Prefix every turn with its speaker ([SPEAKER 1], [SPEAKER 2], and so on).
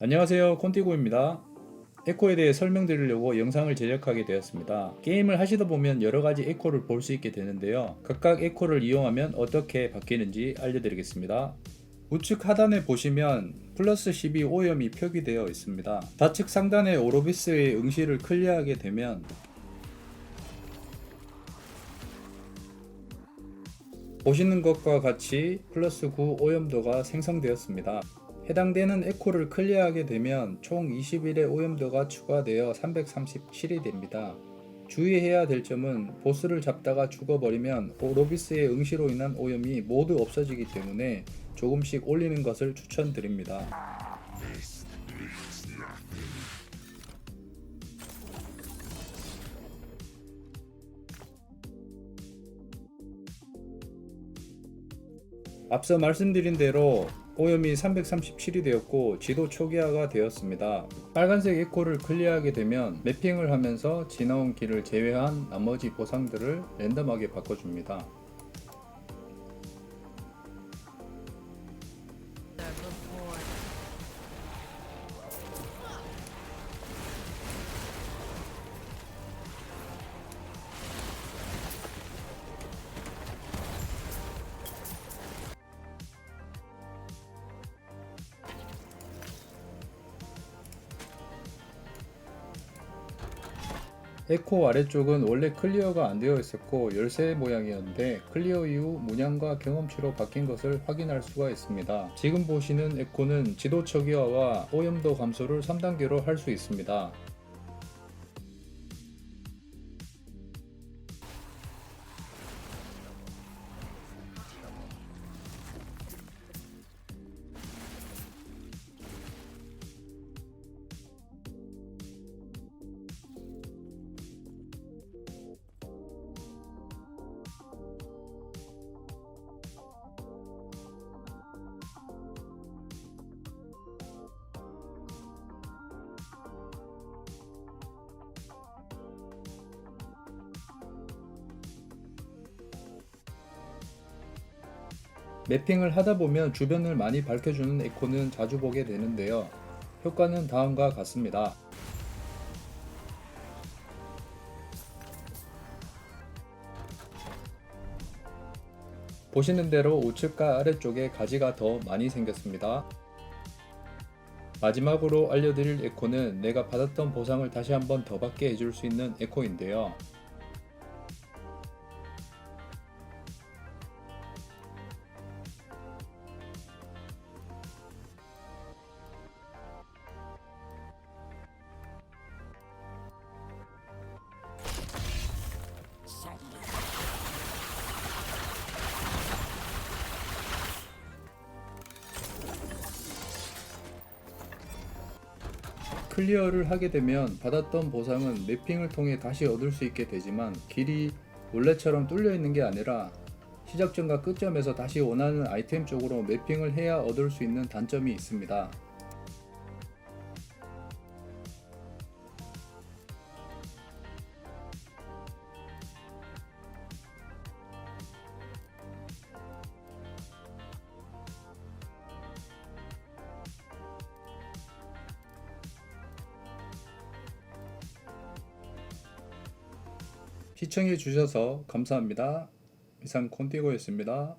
[SPEAKER 1] 안녕하세요. 콘티고입니다. 에코에 대해 설명드리려고 영상을 제작하게 되었습니다. 게임을 하시다 보면 여러가지 에코를 볼 수 있게 되는데요. 각각 에코를 이용하면 어떻게 바뀌는지 알려드리겠습니다. 우측 하단에 보시면 플러스 12 오염이 표기되어 있습니다. 좌측 상단에 오로비스의 응시를 클리어하게 되면 보시는 것과 같이 플러스 9 오염도가 생성되었습니다. 해당되는 에코를 클리어하게 되면 총 20일의 오염도가 추가되어 337이 됩니다. 주의해야 될 점은 보스를 잡다가 죽어버리면 오로비스의 응시로 인한 오염이 모두 없어지기 때문에 조금씩 올리는 것을 추천드립니다. 앞서 말씀드린 대로 오염이 337이 되었고 지도 초기화가 되었습니다. 빨간색 에코를 클리어하게 되면 매핑을 하면서 지나온 길을 제외한 나머지 보상들을 랜덤하게 바꿔줍니다. 에코 아래쪽은 원래 클리어가 안 되어 있었고 열쇠 모양이었는데 클리어 이후 문양과 경험치로 바뀐 것을 확인할 수가 있습니다. 지금 보시는 에코는 지도 초기화와 오염도 감소를 3단계로 할 수 있습니다. 매핑을 하다 보면 주변을 많이 밝혀주는 에코는 자주 보게 되는데요. 효과는 다음과 같습니다. 보시는 대로 우측과 아래쪽에 가지가 더 많이 생겼습니다. 마지막으로 알려드릴 에코는 내가 받았던 보상을 다시 한번 더 받게 해줄 수 있는 에코인데요. 클리어를 하게 되면 받았던 보상은 매핑을 통해 다시 얻을 수 있게 되지만 길이 원래처럼 뚫려 있는 게 아니라 시작점과 끝점에서 다시 원하는 아이템 쪽으로 매핑을 해야 얻을 수 있는 단점이 있습니다. 시청해 주셔서 감사합니다. 이상 콘티고였습니다.